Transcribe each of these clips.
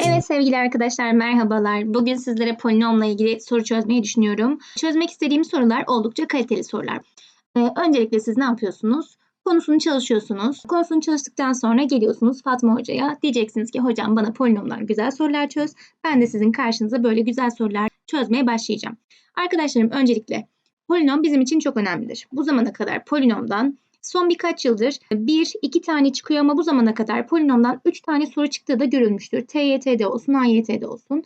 Evet sevgili arkadaşlar merhabalar. Bugün sizlere polinomla ilgili soru çözmeyi düşünüyorum. Çözmek istediğim sorular oldukça kaliteli sorular. Ee, öncelikle siz ne yapıyorsunuz? Konusunu çalışıyorsunuz. Konusunu çalıştıktan sonra geliyorsunuz Fatma Hoca'ya. Diyeceksiniz ki hocam bana polinomdan güzel sorular çöz. Ben de sizin karşınıza böyle güzel sorular çözmeye başlayacağım. Arkadaşlarım öncelikle polinom bizim için çok önemlidir. Bu zamana kadar polinomdan son birkaç yıldır bir, iki tane çıkıyor ama bu zamana kadar polinomdan üç tane soru çıktığı da görülmüştür. TYT'de olsun, AYT'de olsun.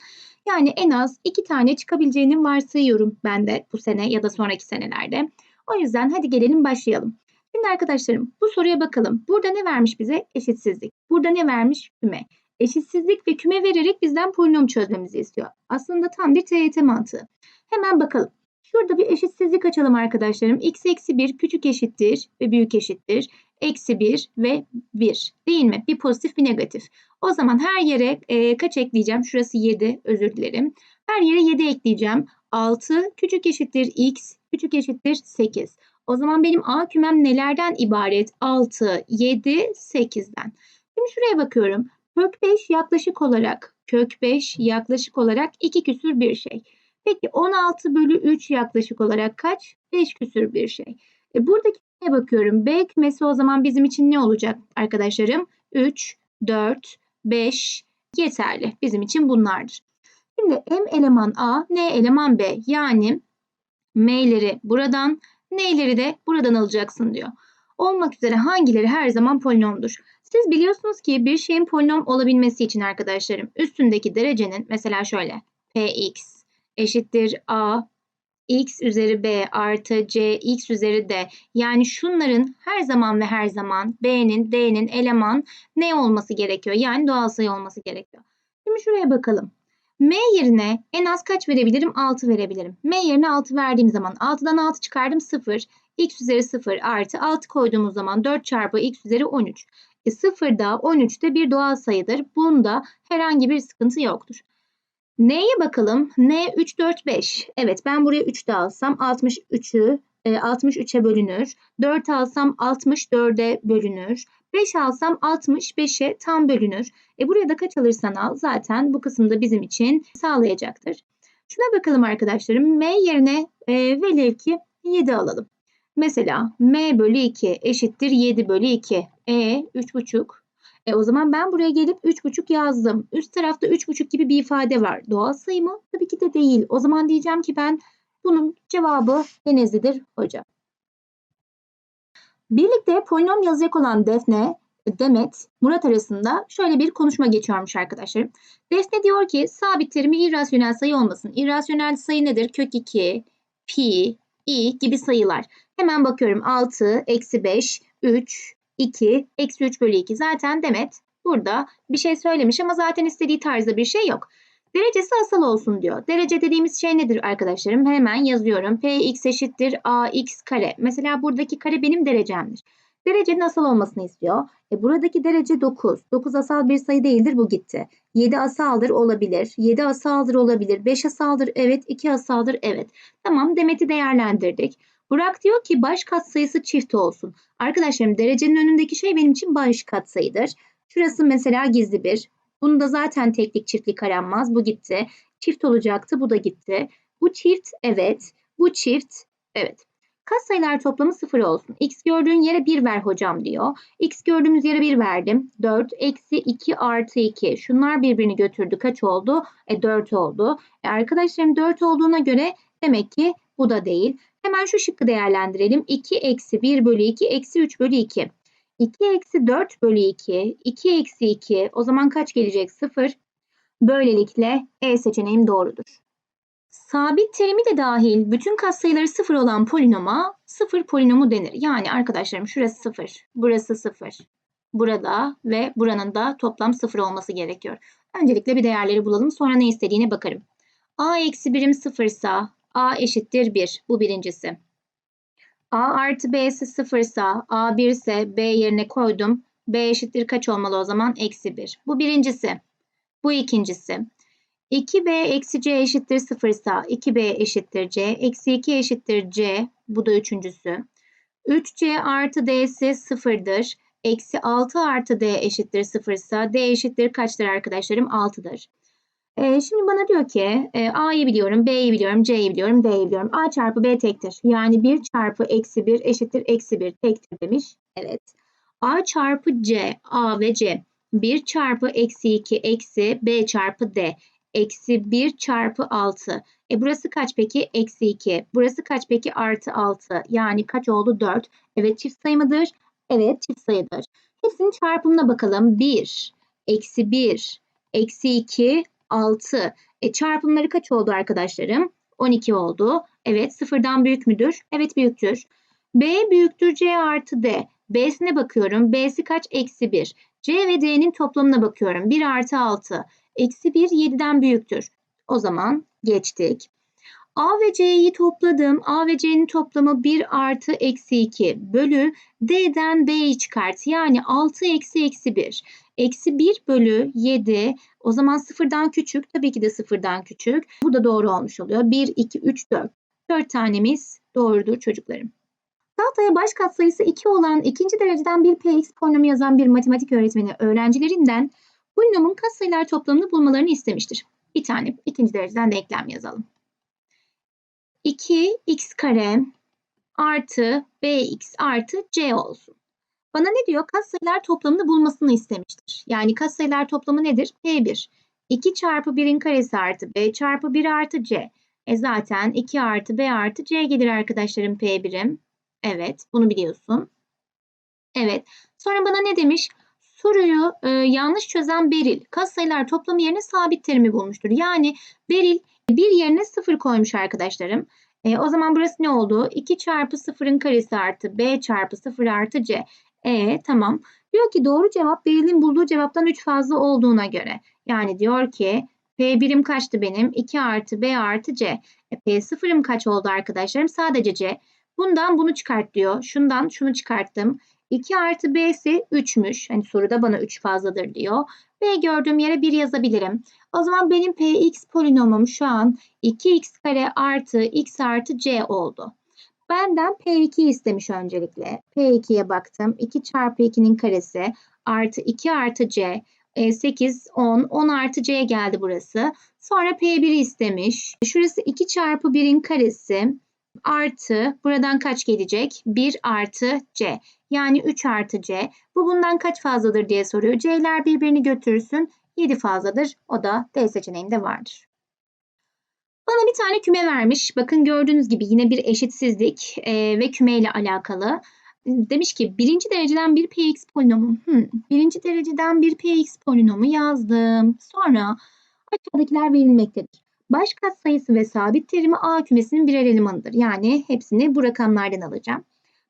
Yani en az iki tane çıkabileceğini varsayıyorum ben de bu sene ya da sonraki senelerde. O yüzden hadi gelelim başlayalım. Şimdi arkadaşlarım bu soruya bakalım. Burada ne vermiş bize? Eşitsizlik. Burada ne vermiş? Küme. Eşitsizlik ve küme vererek bizden polinom çözmemizi istiyor. Aslında tam bir TYT mantığı. Hemen bakalım. Şurada bir eşitsizlik açalım arkadaşlarım. x eksi 1 küçük eşittir ve büyük eşittir. Eksi 1 ve 1 değil mi? Bir pozitif bir negatif. O zaman her yere e, kaç ekleyeceğim? Şurası 7 özür dilerim. Her yere 7 ekleyeceğim. 6 küçük eşittir x küçük eşittir 8. O zaman benim A kümem nelerden ibaret? 6, 7, 8'den. Şimdi şuraya bakıyorum. Kök 5 yaklaşık olarak, kök 5 yaklaşık olarak 2 küsür bir şey. Peki 16 bölü 3 yaklaşık olarak kaç? 5 küsür bir şey. E buradaki kümeye bakıyorum. B kümesi o zaman bizim için ne olacak arkadaşlarım? 3, 4, 5 yeterli. Bizim için bunlardır. Şimdi M eleman A, N eleman B. Yani M'leri buradan, N'leri de buradan alacaksın diyor. Olmak üzere hangileri her zaman polinomdur? Siz biliyorsunuz ki bir şeyin polinom olabilmesi için arkadaşlarım üstündeki derecenin mesela şöyle Px eşittir A x üzeri b artı c x üzeri d. Yani şunların her zaman ve her zaman b'nin d'nin eleman ne olması gerekiyor? Yani doğal sayı olması gerekiyor. Şimdi şuraya bakalım. M yerine en az kaç verebilirim? 6 verebilirim. M yerine 6 verdiğim zaman 6'dan 6 çıkardım 0. x üzeri 0 artı 6 koyduğumuz zaman 4 çarpı x üzeri 13. E 0 da 13 de bir doğal sayıdır. Bunda herhangi bir sıkıntı yoktur. N'ye bakalım. N 3, 4, 5. Evet ben buraya 3 de alsam 63'ü 63'e bölünür. 4 alsam 64'e bölünür. 5 alsam 65'e tam bölünür. E buraya da kaç alırsan al zaten bu kısımda bizim için sağlayacaktır. Şuna bakalım arkadaşlarım. M yerine e, velev ki 7 alalım. Mesela M bölü 2 eşittir 7 bölü 2. E 3,5 e o zaman ben buraya gelip 3,5 yazdım. Üst tarafta 3,5 gibi bir ifade var. Doğal sayı mı? Tabii ki de değil. O zaman diyeceğim ki ben bunun cevabı Denizli'dir hocam. Birlikte polinom yazacak olan Defne, Demet, Murat arasında şöyle bir konuşma geçiyormuş arkadaşlar. Defne diyor ki sabit terimi irrasyonel sayı olmasın. İrrasyonel sayı nedir? Kök 2, pi, i gibi sayılar. Hemen bakıyorum 6, eksi 5, 3, 2, eksi 3 bölü 2. Zaten Demet burada bir şey söylemiş ama zaten istediği tarzda bir şey yok. Derecesi asal olsun diyor. Derece dediğimiz şey nedir arkadaşlarım? Hemen yazıyorum. Px eşittir ax kare. Mesela buradaki kare benim derecemdir. Derecenin asal olmasını istiyor. E buradaki derece 9. 9 asal bir sayı değildir bu gitti. 7 asaldır olabilir. 7 asaldır olabilir. 5 asaldır evet. 2 asaldır evet. Tamam Demet'i değerlendirdik. Burak diyor ki baş katsayısı çift olsun. Arkadaşlarım derecenin önündeki şey benim için baş katsayıdır. Şurası mesela gizli bir. Bunu da zaten teklik çiftlik aranmaz. Bu gitti. Çift olacaktı. Bu da gitti. Bu çift evet. Bu çift evet. Katsayılar toplamı sıfır olsun. X gördüğün yere 1 ver hocam diyor. X gördüğümüz yere 1 verdim. 4 eksi 2 artı 2. Şunlar birbirini götürdü. Kaç oldu? E 4 oldu. E arkadaşlarım 4 olduğuna göre demek ki bu da değil. Hemen şu şıkkı değerlendirelim. 2 eksi 1 bölü 2 eksi 3 bölü 2. 2 eksi 4 bölü 2. 2 eksi 2. O zaman kaç gelecek? 0. Böylelikle E seçeneğim doğrudur. Sabit terimi de dahil bütün katsayıları 0 olan polinoma 0 polinomu denir. Yani arkadaşlarım şurası 0, burası 0, burada ve buranın da toplam 0 olması gerekiyor. Öncelikle bir değerleri bulalım sonra ne istediğine bakarım. A eksi birim 0 ise A eşittir 1. Bu birincisi. A artı B'si 0 ise A 1 ise B yerine koydum. B eşittir kaç olmalı o zaman? Eksi 1. Bu birincisi. Bu ikincisi. 2B eksi C eşittir 0 ise 2B eşittir C. Eksi 2 eşittir C. Bu da üçüncüsü. 3C artı D'si sıfırdır. Eksi 6 artı D eşittir sıfırsa D eşittir kaçtır arkadaşlarım? 6'dır. Ee, şimdi bana diyor ki e, A'yı biliyorum, B'yi biliyorum, C'yi biliyorum, D'yi biliyorum. A çarpı B tektir. Yani 1 çarpı eksi 1 eşittir eksi 1 tektir demiş. Evet. A çarpı C, A ve C. 1 çarpı eksi 2 eksi B çarpı D. Eksi 1 çarpı 6. E burası kaç peki? Eksi 2. Burası kaç peki? Artı 6. Yani kaç oldu? 4. Evet çift sayı mıdır? Evet çift sayıdır. Hepsinin çarpımına bakalım. 1, eksi 1, eksi 2, 6. E çarpımları kaç oldu arkadaşlarım? 12 oldu. Evet sıfırdan büyük müdür? Evet büyüktür. B büyüktür C artı D. B'sine bakıyorum. B'si kaç? Eksi 1. C ve D'nin toplamına bakıyorum. 1 artı 6. Eksi 1 7'den büyüktür. O zaman geçtik. A ve C'yi topladım. A ve C'nin toplamı 1 artı eksi 2 bölü D'den B'yi çıkart. Yani 6 eksi eksi 1. Eksi 1 bölü 7 o zaman sıfırdan küçük. Tabii ki de sıfırdan küçük. Bu da doğru olmuş oluyor. 1, 2, 3, 4. 4 tanemiz doğrudur çocuklarım. Tahtaya baş katsayısı 2 olan ikinci dereceden bir px polinomu yazan bir matematik öğretmeni öğrencilerinden polinomun katsayılar toplamını bulmalarını istemiştir. Bir tane ikinci dereceden denklem yazalım. 2x kare artı bx artı c olsun. Bana ne diyor? Katsayılar toplamını bulmasını istemiştir. Yani katsayılar toplamı nedir? P1. 2 çarpı 1'in karesi artı b çarpı 1 artı c. E zaten 2 artı b artı c gelir arkadaşlarım P1'im. Evet bunu biliyorsun. Evet. Sonra bana ne demiş? Soruyu e, yanlış çözen Beril katsayılar toplamı yerine sabit terimi bulmuştur. Yani Beril bir yerine sıfır koymuş arkadaşlarım. E, o zaman burası ne oldu? 2 çarpı sıfırın karesi artı b çarpı sıfır artı c. E tamam. Diyor ki doğru cevap Beril'in bulduğu cevaptan 3 fazla olduğuna göre. Yani diyor ki P birim kaçtı benim? 2 artı B artı C. E, P sıfırım kaç oldu arkadaşlarım? Sadece C. Bundan bunu çıkart diyor. Şundan şunu çıkarttım. 2 artı B ise 3'müş. Hani soruda bana 3 fazladır diyor. B gördüğüm yere 1 yazabilirim. O zaman benim Px polinomum şu an 2x kare artı x artı c oldu. Benden P2 istemiş öncelikle. P2'ye baktım. 2 çarpı 2'nin karesi artı 2 artı C. 8, 10, 10 artı C geldi burası. Sonra P1'i istemiş. Şurası 2 çarpı 1'in karesi artı buradan kaç gelecek? 1 artı C. Yani 3 artı C. Bu bundan kaç fazladır diye soruyor. C'ler birbirini götürsün. 7 fazladır. O da D seçeneğinde vardır. Bana bir tane küme vermiş. Bakın gördüğünüz gibi yine bir eşitsizlik e, ve küme ile alakalı. Demiş ki birinci dereceden bir px polinomu. Hmm, birinci dereceden bir px polinomu yazdım. Sonra aşağıdakiler verilmektedir. Baş sayısı ve sabit terimi A kümesinin birer elemanıdır. Yani hepsini bu rakamlardan alacağım.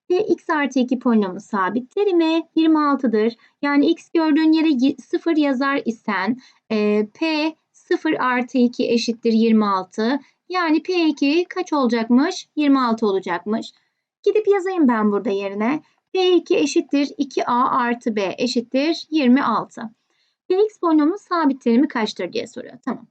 P x artı 2 polinomu sabit terimi 26'dır. Yani x gördüğün yere 0 yazar isen e, P 0 artı 2 eşittir 26. Yani P2 kaç olacakmış? 26 olacakmış. Gidip yazayım ben burada yerine. P2 eşittir 2A artı B eşittir 26. Px polinomun sabit terimi kaçtır diye soruyor. Tamam.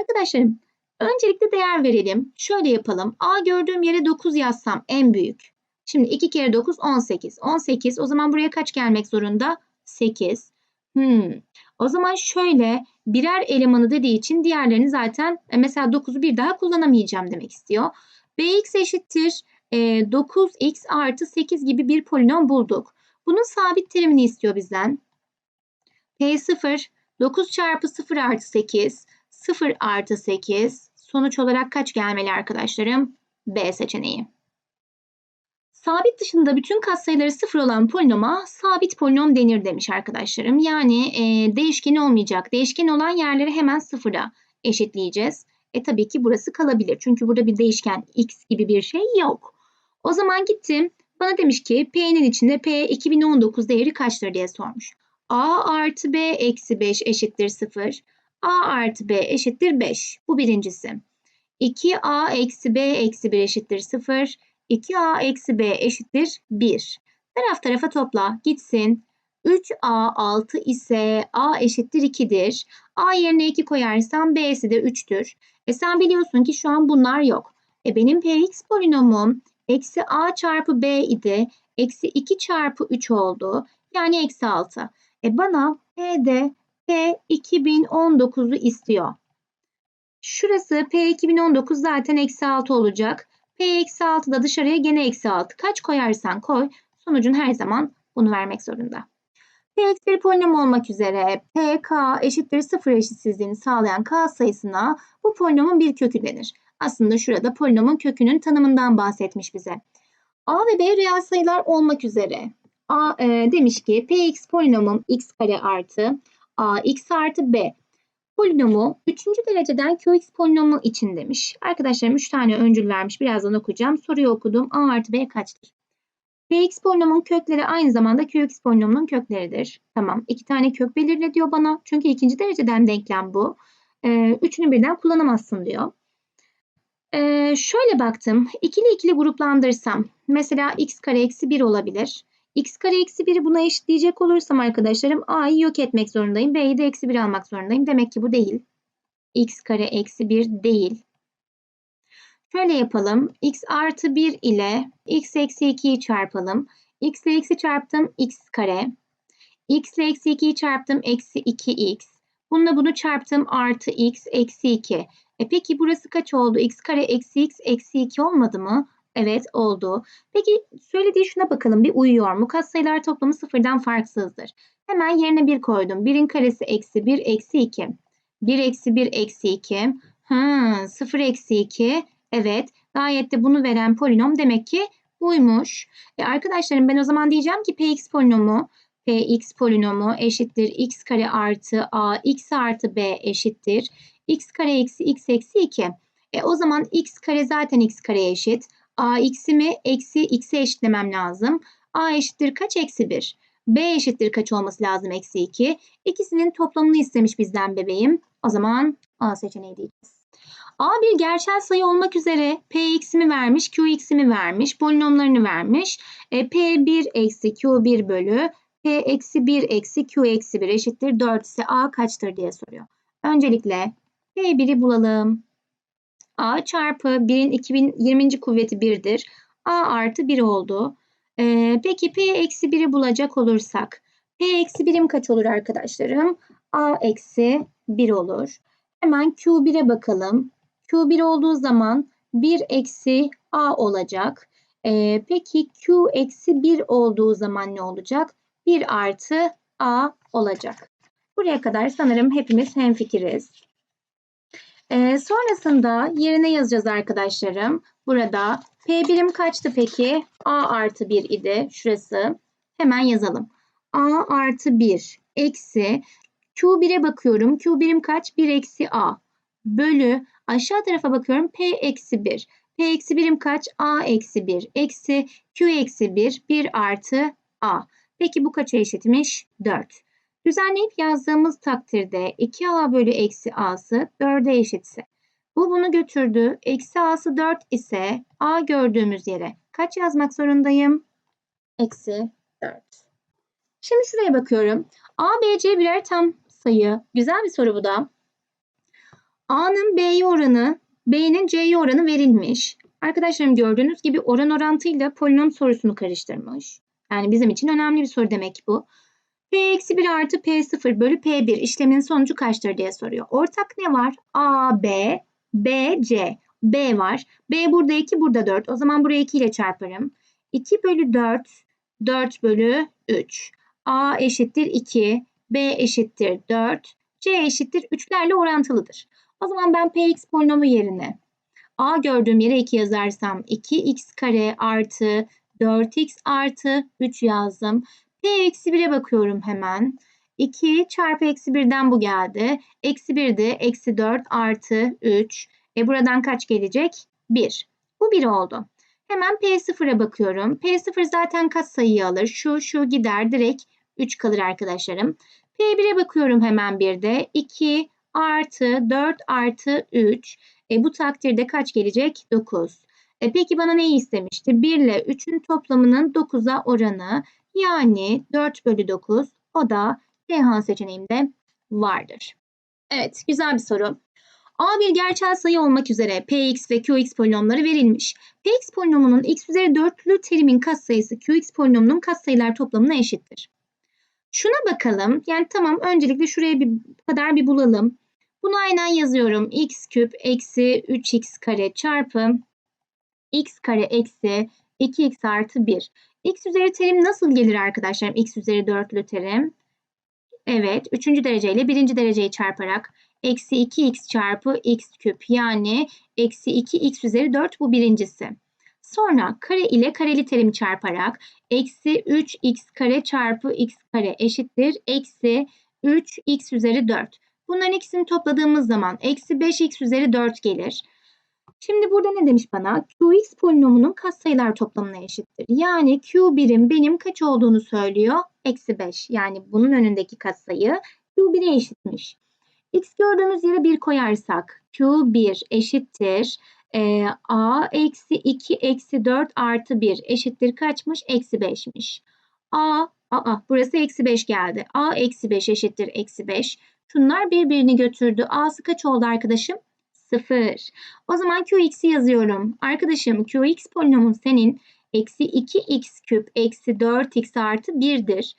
Arkadaşlarım öncelikle değer verelim. Şöyle yapalım. A gördüğüm yere 9 yazsam en büyük. Şimdi 2 kere 9 18. 18 o zaman buraya kaç gelmek zorunda? 8. Hmm. O zaman şöyle birer elemanı dediği için diğerlerini zaten e, mesela 9'u bir daha kullanamayacağım demek istiyor. Bx eşittir e, 9x artı 8 gibi bir polinom bulduk. Bunun sabit terimini istiyor bizden. P0 9 çarpı 0 artı 8 0 artı 8 sonuç olarak kaç gelmeli arkadaşlarım? B seçeneği. Sabit dışında bütün katsayıları sıfır olan polinoma sabit polinom denir demiş arkadaşlarım. Yani e, değişken olmayacak. Değişken olan yerleri hemen sıfıra eşitleyeceğiz. E tabii ki burası kalabilir. Çünkü burada bir değişken x gibi bir şey yok. O zaman gittim. Bana demiş ki P'nin içinde P 2019 değeri kaçtır diye sormuş. A artı B eksi 5 eşittir 0. A artı B eşittir 5. Bu birincisi. 2A eksi B eksi 1 eşittir 0. 2a eksi b eşittir 1. Taraf tarafa topla gitsin. 3a 6 ise a eşittir 2'dir. a yerine 2 koyarsam b'si de 3'tür. E sen biliyorsun ki şu an bunlar yok. E benim px polinomum eksi a çarpı b idi. Eksi 2 çarpı 3 oldu. Yani eksi 6. E bana P'de P 2019'u istiyor. Şurası P 2019 zaten eksi 6 olacak. P eksi 6 da dışarıya gene eksi 6. Kaç koyarsan koy sonucun her zaman bunu vermek zorunda. P eksi bir polinom olmak üzere P, K eşittir sıfır eşitsizliğini sağlayan K sayısına bu polinomun bir kökü denir. Aslında şurada polinomun kökünün tanımından bahsetmiş bize. A ve B reel sayılar olmak üzere A e, demiş ki Px polinomum x kare artı A x artı B polinomu 3. dereceden Qx polinomu için demiş. Arkadaşlarım 3 tane öncül vermiş. Birazdan okuyacağım. Soruyu okudum. A artı B kaçtır? Px polinomun kökleri aynı zamanda Qx polinomunun kökleridir. Tamam. iki tane kök belirle diyor bana. Çünkü ikinci dereceden denklem bu. Ee, üçünü birden kullanamazsın diyor. Ee, şöyle baktım. İkili ikili gruplandırsam. Mesela x kare eksi 1 olabilir. X kare eksi 1'i buna eşitleyecek olursam arkadaşlarım a'yı yok etmek zorundayım. b'yi de eksi 1 almak zorundayım. Demek ki bu değil. x kare eksi 1 değil. Şöyle yapalım. x artı 1 ile x eksi 2'yi çarpalım. x ile x'i çarptım x kare. x ile eksi 2'yi çarptım eksi 2x. Bununla bunu çarptım artı x eksi 2. E peki burası kaç oldu? x kare eksi x eksi 2 olmadı mı? Evet oldu. Peki söylediği şuna bakalım bir uyuyor mu? Katsayılar toplamı sıfırdan farksızdır. Hemen yerine 1 koydum. 1'in karesi eksi 1 eksi 2. 1 eksi 1 eksi 2. Ha, 0 eksi 2. Evet gayet de bunu veren polinom demek ki buymuş. E arkadaşlarım ben o zaman diyeceğim ki px polinomu px polinomu eşittir x kare artı a x artı b eşittir x kare eksi x eksi 2. E o zaman x kare zaten x kareye eşit. A x'imi eksi x'e eşitlemem lazım. a eşittir kaç eksi 1. b eşittir kaç olması lazım eksi 2. İkisinin toplamını istemiş bizden bebeğim. O zaman a seçeneği diyeceğiz. A bir gerçel sayı olmak üzere Px'imi vermiş, Qx'imi vermiş, polinomlarını vermiş. E, P1 eksi Q1 bölü P eksi 1 eksi Q eksi 1 eşittir 4 ise A kaçtır diye soruyor. Öncelikle P1'i bulalım. A çarpı 1'in 2020. kuvveti 1'dir. A artı 1 oldu. E, peki P eksi 1'i bulacak olursak P eksi 1'im kaç olur arkadaşlarım? A eksi 1 olur. Hemen Q1'e bakalım. Q1 olduğu zaman 1 eksi A olacak. Ee, peki Q eksi 1 olduğu zaman ne olacak? 1 artı A olacak. Buraya kadar sanırım hepimiz hemfikiriz. Ee, sonrasında yerine yazacağız arkadaşlarım. Burada P birim kaçtı peki? A artı 1 idi. Şurası. Hemen yazalım. A artı 1 eksi Q1'e bakıyorum. Q birim kaç? 1 eksi A bölü Aşağı tarafa bakıyorum. P eksi 1. P eksi birim kaç? A eksi 1. Eksi Q eksi 1. 1 artı A. Peki bu kaça eşitmiş? 4. Düzenleyip yazdığımız takdirde 2A bölü eksi A'sı 4'e eşitse. Bu bunu götürdü. Eksi A'sı 4 ise A gördüğümüz yere kaç yazmak zorundayım? Eksi 4. Şimdi şuraya bakıyorum. A, B, C birer tam sayı. Güzel bir soru bu da. A'nın B'ye oranı, B'nin C'ye oranı verilmiş. Arkadaşlarım gördüğünüz gibi oran orantıyla polinom sorusunu karıştırmış. Yani bizim için önemli bir soru demek bu. P eksi 1 artı P0 bölü P1 işleminin sonucu kaçtır diye soruyor. Ortak ne var? A, B, B, C. B var. B burada 2, burada 4. O zaman buraya 2 ile çarparım. 2 bölü 4, 4 bölü 3. A eşittir 2, B eşittir 4, C eşittir 3'lerle orantılıdır. O zaman ben px polinomu yerine a gördüğüm yere 2 yazarsam 2x kare artı 4x artı 3 yazdım. P eksi 1'e bakıyorum hemen. 2 çarpı eksi 1'den bu geldi. Eksi 1 de eksi 4 artı 3. E buradan kaç gelecek? 1. Bu 1 oldu. Hemen P0'a bakıyorum. P0 zaten kaç sayıyı alır? Şu şu gider direkt 3 kalır arkadaşlarım. P1'e bakıyorum hemen bir de. 2 artı 4 artı 3. E, bu takdirde kaç gelecek? 9. E, peki bana neyi istemişti? 1 ile 3'ün toplamının 9'a oranı yani 4 bölü 9 o da Ceyhan seçeneğimde vardır. Evet güzel bir soru. A bir gerçel sayı olmak üzere Px ve Qx polinomları verilmiş. Px polinomunun x üzeri dörtlü terimin katsayısı Qx polinomunun katsayılar toplamına eşittir. Şuna bakalım. Yani tamam öncelikle şuraya bir kadar bir bulalım. Bunu aynen yazıyorum. x küp eksi 3x kare çarpı x kare eksi 2x artı 1. x üzeri terim nasıl gelir arkadaşlarım? x üzeri dörtlü terim. Evet. Üçüncü dereceyle birinci dereceyi çarparak eksi 2x çarpı x küp yani eksi 2x üzeri 4 bu birincisi. Sonra kare ile kareli terim çarparak eksi 3x kare çarpı x kare eşittir eksi 3x üzeri 4. Bunların ikisini topladığımız zaman eksi 5x üzeri 4 gelir. Şimdi burada ne demiş bana? Qx polinomunun katsayılar toplamına eşittir. Yani Q1'in benim kaç olduğunu söylüyor? Eksi 5. Yani bunun önündeki katsayı Q1'e eşitmiş. X gördüğümüz yere 1 koyarsak Q1 eşittir. E, A eksi 2 eksi 4 artı 1 eşittir kaçmış? Eksi 5'miş. A, aa burası eksi 5 geldi. A eksi 5 eşittir eksi 5. Şunlar birbirini götürdü. A'sı kaç oldu arkadaşım? 0. O zaman Qx'i yazıyorum. Arkadaşım Qx polinomun senin eksi 2x küp eksi 4x artı 1'dir.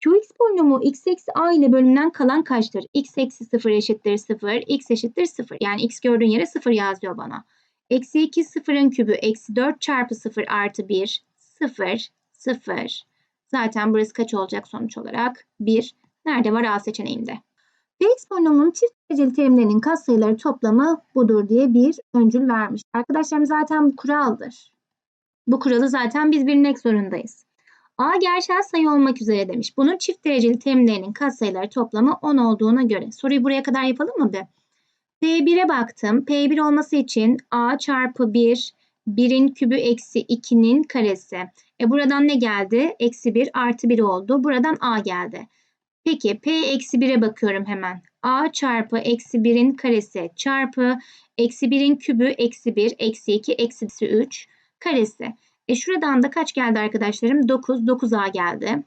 Qx polinomu x eksi a ile bölümünden kalan kaçtır? x eksi 0 eşittir 0, x eşittir 0. Yani x gördüğün yere 0 yazıyor bana. Eksi 2 sıfırın kübü eksi 4 çarpı 0 artı 1 0 0. Zaten burası kaç olacak sonuç olarak? 1. Nerede var A seçeneğinde? Px polinomunun çift dereceli terimlerinin katsayıları toplamı budur diye bir öncül vermiş. Arkadaşlarım zaten bu kuraldır. Bu kuralı zaten biz bilmek zorundayız. A gerçel sayı olmak üzere demiş. Bunun çift dereceli terimlerinin katsayıları toplamı 10 olduğuna göre. Soruyu buraya kadar yapalım mı bir? P1'e baktım. P1 olması için A çarpı 1, 1'in kübü eksi 2'nin karesi. E buradan ne geldi? Eksi 1 artı 1 oldu. Buradan A geldi. Peki P eksi 1'e bakıyorum hemen. A çarpı eksi 1'in karesi çarpı eksi 1'in kübü eksi 1 eksi 2 eksi 3 karesi. E şuradan da kaç geldi arkadaşlarım? 9. 9A geldi.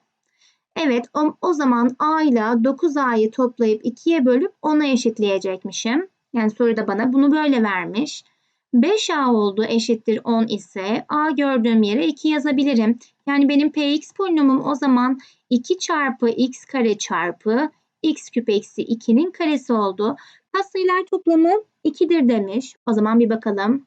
Evet o, o zaman A ile 9A'yı toplayıp 2'ye bölüp 10'a eşitleyecekmişim. Yani soruda bana bunu böyle vermiş. 5A oldu eşittir 10 ise A gördüğüm yere 2 yazabilirim. Yani benim Px polinomum o zaman 2 çarpı x kare çarpı x küp eksi 2'nin karesi oldu. Katsayılar toplamı 2'dir demiş. O zaman bir bakalım.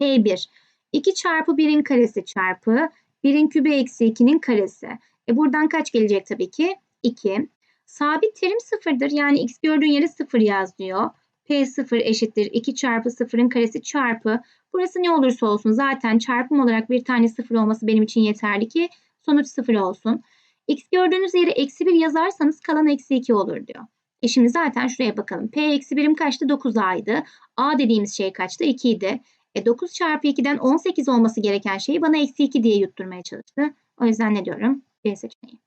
P1 2 çarpı 1'in karesi çarpı 1'in kübü eksi 2'nin karesi. E buradan kaç gelecek tabii ki? 2. Sabit terim sıfırdır. Yani x gördüğün yere sıfır yaz diyor. P0 eşittir 2 çarpı 0'ın karesi çarpı. Burası ne olursa olsun zaten çarpım olarak bir tane sıfır olması benim için yeterli ki sonuç sıfır olsun. X gördüğünüz yere eksi 1 yazarsanız kalan eksi 2 olur diyor. E şimdi zaten şuraya bakalım. P eksi 1'im kaçtı? 9A'ydı. A dediğimiz şey kaçtı? 2 idi. E 9 çarpı 2'den 18 olması gereken şeyi bana eksi 2 diye yutturmaya çalıştı. O yüzden ne diyorum? B seçeneği.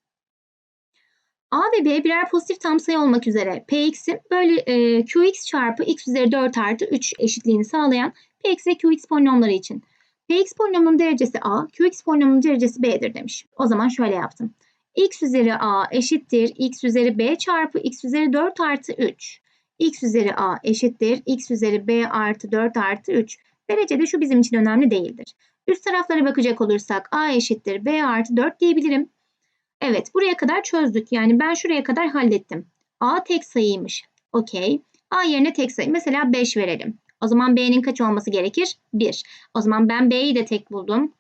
A ve B birer pozitif tam sayı olmak üzere Px'in böyle e, Qx çarpı x üzeri 4 artı 3 eşitliğini sağlayan Px ve Qx polinomları için. Px polinomunun derecesi A, Qx polinomunun derecesi B'dir demiş. O zaman şöyle yaptım. X üzeri A eşittir x üzeri B çarpı x üzeri 4 artı 3. x üzeri A eşittir x üzeri B artı 4 artı 3. Derecede şu bizim için önemli değildir. Üst taraflara bakacak olursak A eşittir B artı 4 diyebilirim. Evet buraya kadar çözdük. Yani ben şuraya kadar hallettim. A tek sayıymış. Okey. A yerine tek sayı. Mesela 5 verelim. O zaman B'nin kaç olması gerekir? 1. O zaman ben B'yi de tek buldum.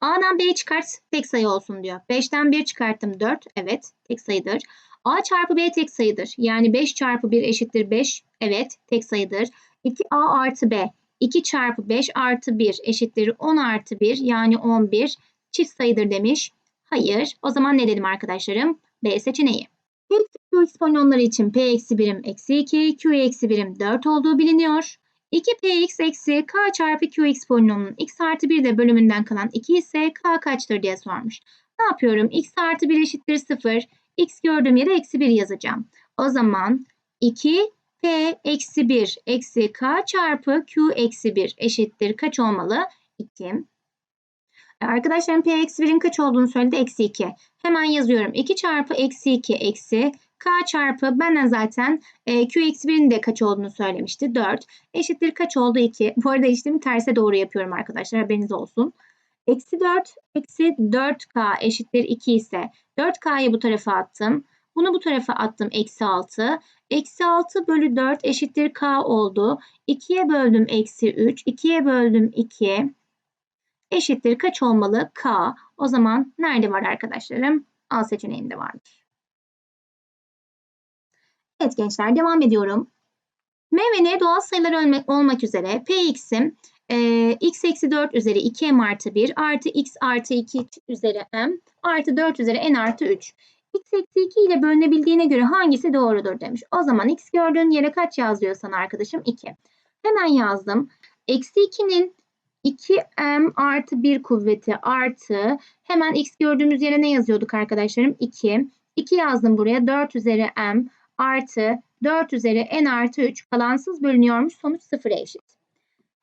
A'dan B'yi çıkart tek sayı olsun diyor. 5'ten 1 çıkarttım 4. Evet tek sayıdır. A çarpı B tek sayıdır. Yani 5 çarpı 1 eşittir 5. Evet tek sayıdır. 2A artı B. 2 çarpı 5 artı 1 eşittir 10 artı 1 yani 11 çift sayıdır demiş. Hayır. O zaman ne dedim arkadaşlarım? B seçeneği. Q x polinomları için P eksi birim eksi 2, Q eksi birim 4 olduğu biliniyor. 2px eksi k çarpı qx polinomunun x artı 1 de bölümünden kalan 2 ise k kaçtır diye sormuş. Ne yapıyorum? x artı 1 eşittir 0. x gördüğüm yere eksi 1 yazacağım. O zaman 2 p eksi 1 eksi k çarpı q eksi 1 eşittir kaç olmalı? 2. Arkadaşlarım p eksi 1'in kaç olduğunu söyledi. Eksi 2. Hemen yazıyorum. 2 çarpı eksi 2 eksi K çarpı benden zaten e, Q eksi 1'in de kaç olduğunu söylemişti. 4 eşittir kaç oldu 2. Bu arada işlemi terse doğru yapıyorum arkadaşlar haberiniz olsun. Eksi 4 eksi 4K eşittir 2 ise 4K'yı bu tarafa attım. Bunu bu tarafa attım eksi 6. Eksi 6 bölü 4 eşittir K oldu. 2'ye böldüm eksi 3. 2'ye böldüm 2 eşittir kaç olmalı? K. O zaman nerede var arkadaşlarım? A seçeneğinde vardır. Evet gençler devam ediyorum. M ve N doğal sayılar olmak üzere Px'im e, x eksi 4 üzeri 2m artı 1 artı x artı 2 üzeri m artı 4 üzeri n artı 3. x eksi 2 ile bölünebildiğine göre hangisi doğrudur demiş. O zaman x gördüğün yere kaç sana arkadaşım? 2. Hemen yazdım. Eksi 2'nin 2m artı 1 kuvveti artı hemen x gördüğümüz yere ne yazıyorduk arkadaşlarım? 2. 2 yazdım buraya 4 üzeri m artı 4 üzeri n artı 3 kalansız bölünüyormuş sonuç 0'a eşit.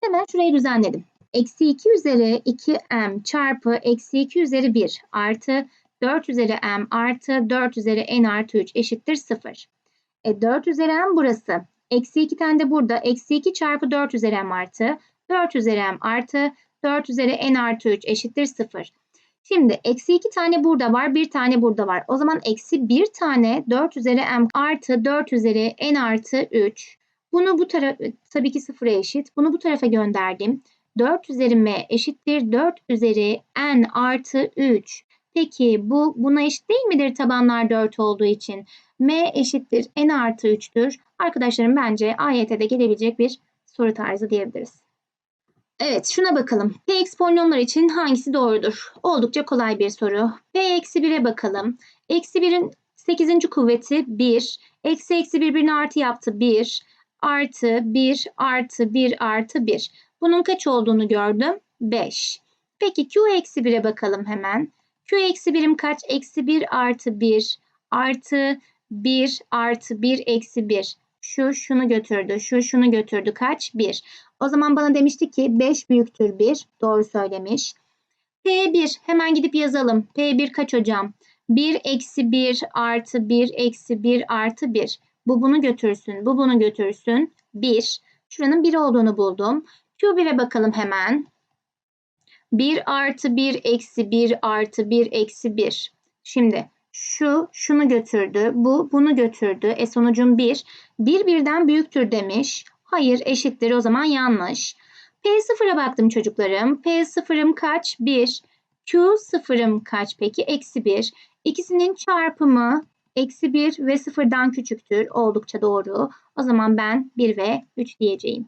Hemen şurayı düzenledim. Eksi 2 üzeri 2m çarpı eksi 2 üzeri 1 artı 4 üzeri m artı 4 üzeri n artı 3 eşittir 0. E 4 üzeri m burası. Eksi 2 tane de burada. Eksi 2 çarpı 4 üzeri m artı 4 üzeri m artı 4 üzeri n artı 3 eşittir 0. Şimdi eksi 2 tane burada var, bir tane burada var. O zaman eksi 1 tane 4 üzeri m artı 4 üzeri n artı 3. Bunu bu tarafa tabii ki sıfıra eşit. Bunu bu tarafa gönderdim. 4 üzeri m eşittir 4 üzeri n artı 3. Peki bu buna eşit değil midir tabanlar 4 olduğu için? m eşittir n artı 3'tür. Arkadaşlarım bence AYT'de gelebilecek bir soru tarzı diyebiliriz. Evet şuna bakalım. Px polinomlar için hangisi doğrudur? Oldukça kolay bir soru. P eksi 1'e bakalım. Eksi 1'in 8. kuvveti 1. Eksi eksi birbirini artı yaptı 1. Artı 1 artı 1 artı 1. Bunun kaç olduğunu gördüm? 5. Peki Q eksi 1'e bakalım hemen. Q eksi birim kaç? Eksi 1 artı 1 artı 1 artı 1 eksi 1. Şu şunu götürdü. Şu şunu götürdü. Kaç? 1. O zaman bana demişti ki 5 büyüktür 1. Doğru söylemiş. P1 hemen gidip yazalım. P1 kaç hocam? 1 eksi 1 artı 1 eksi 1 artı 1. Bu bunu götürsün. Bu bunu götürsün. 1. Şuranın 1 olduğunu buldum. Q1'e bakalım hemen. 1 artı 1 eksi 1 artı 1 eksi 1. Şimdi şu şunu götürdü. Bu bunu götürdü. E sonucum 1. 1 birden büyüktür demiş. Hayır eşittir o zaman yanlış. P0'a baktım çocuklarım. P0'ım kaç? 1. Q0'ım kaç peki? Eksi 1. İkisinin çarpımı eksi 1 ve 0'dan küçüktür. Oldukça doğru. O zaman ben 1 ve 3 diyeceğim.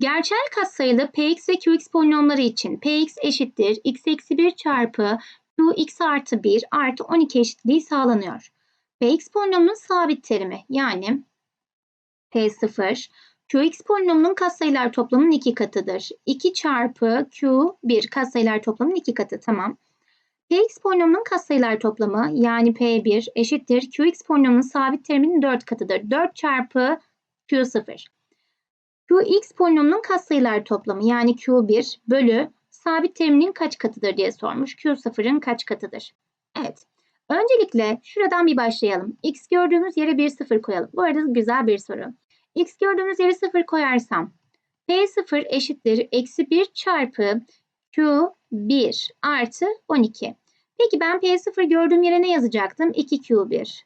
Gerçel katsayılı Px ve Qx polinomları için Px eşittir x eksi 1 çarpı Qx artı 1 artı 12 eşitliği sağlanıyor. Px polinomunun sabit terimi yani P0 Qx polinomunun katsayılar toplamının 2 katıdır. 2 çarpı Q1 katsayılar toplamının 2 katı tamam. Px polinomunun katsayılar toplamı yani P1 eşittir Qx polinomunun sabit teriminin 4 katıdır. 4 çarpı Q0. Qx polinomunun katsayılar toplamı yani Q1 bölü sabit teriminin kaç katıdır diye sormuş. Q0'ın kaç katıdır? Evet. Öncelikle şuradan bir başlayalım. X gördüğümüz yere bir sıfır koyalım. Bu arada güzel bir soru. X gördüğümüz yere sıfır koyarsam P0 eşittir eksi 1 çarpı Q1 artı 12. Peki ben P0 gördüğüm yere ne yazacaktım? 2Q1.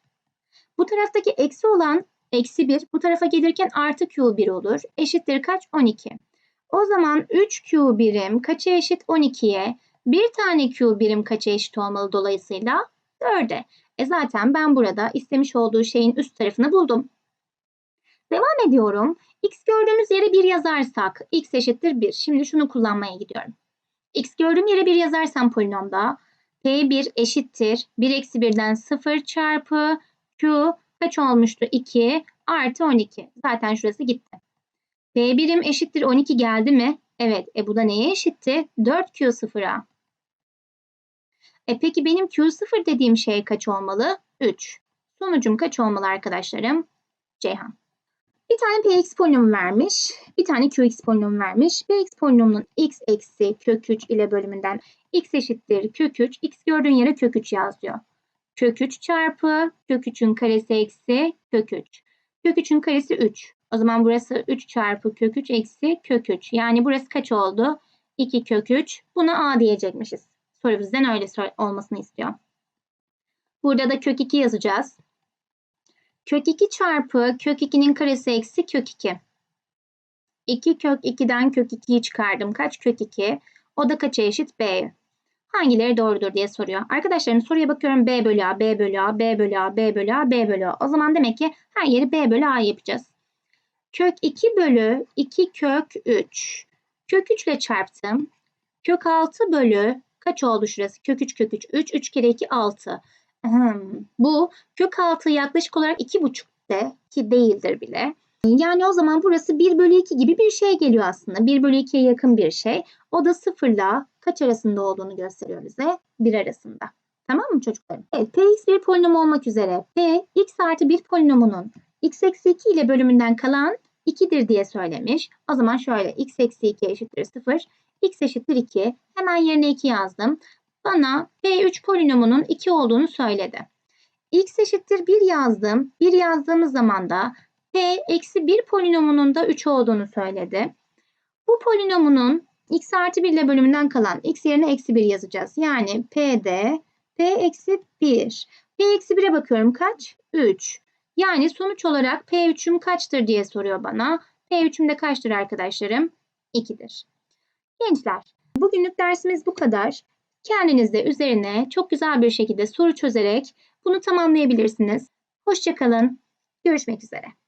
Bu taraftaki eksi olan eksi 1 bu tarafa gelirken artı Q1 olur. Eşittir kaç? 12. O zaman 3Q birim kaça eşit? 12'ye. Bir tane Q birim kaça eşit olmalı dolayısıyla? 4'e. E zaten ben burada istemiş olduğu şeyin üst tarafını buldum. Devam ediyorum. X gördüğümüz yere 1 yazarsak x eşittir 1. Şimdi şunu kullanmaya gidiyorum. X gördüğüm yere 1 yazarsam polinomda P1 eşittir 1 eksi 1'den 0 çarpı Q kaç olmuştu? 2 artı 12. Zaten şurası gitti. P birim eşittir 12 geldi mi? Evet. E bu da neye eşitti? 4Q0'a. E peki benim Q0 dediğim şey kaç olmalı? 3. Sonucum kaç olmalı arkadaşlarım? Ceyhan. Bir tane Px polinomu vermiş. Bir tane Qx polinomu vermiş. Px polinomunun x eksi kök 3 ile bölümünden x eşittir kök 3. x gördüğün yere kök 3 yaz diyor. Kök 3 çarpı kök 3'ün karesi eksi kök 3. Kök 3'ün karesi 3. O zaman burası 3 çarpı kök 3 eksi kök 3. Yani burası kaç oldu? 2 kök 3. Buna a diyecekmişiz. Soru bizden öyle olmasını istiyor. Burada da kök 2 yazacağız. Kök 2 çarpı kök 2'nin karesi eksi kök 2. 2 kök 2'den kök 2'yi çıkardım. Kaç kök 2? O da kaça eşit? B. Hangileri doğrudur diye soruyor. Arkadaşlarım soruya bakıyorum B bölü A, B bölü A, B bölü A, B bölü A, B bölü A. O zaman demek ki her yeri B bölü A yapacağız. Kök 2 bölü 2 kök 3. Kök 3 ile çarptım. Kök 6 bölü kaç oldu şurası? Kök 3 kök 3. 3 3 kere 2 6. Bu kök 6 yaklaşık olarak 2,5 de ki değildir bile. Yani o zaman burası 1 bölü 2 gibi bir şey geliyor aslında. 1 bölü 2'ye yakın bir şey. O da sıfırla kaç arasında olduğunu gösteriyor bize? 1 arasında. Tamam mı çocuklarım? Evet, Px bir polinom olmak üzere P, x artı bir polinomunun x eksi 2 ile bölümünden kalan 2'dir diye söylemiş. O zaman şöyle x eksi 2 eşittir 0, x eşittir 2. Hemen yerine 2 yazdım. Bana P3 polinomunun 2 olduğunu söyledi. x eşittir 1 yazdım. 1 yazdığımız zaman da P eksi 1 polinomunun da 3 olduğunu söyledi. Bu polinomunun x artı 1 ile bölümünden kalan x yerine eksi 1 yazacağız. Yani P'de P eksi 1. P eksi 1'e bakıyorum kaç? 3. Yani sonuç olarak P3'üm kaçtır diye soruyor bana. P3'üm de kaçtır arkadaşlarım? 2'dir. Gençler bugünlük dersimiz bu kadar. Kendiniz de üzerine çok güzel bir şekilde soru çözerek bunu tamamlayabilirsiniz. Hoşçakalın. Görüşmek üzere.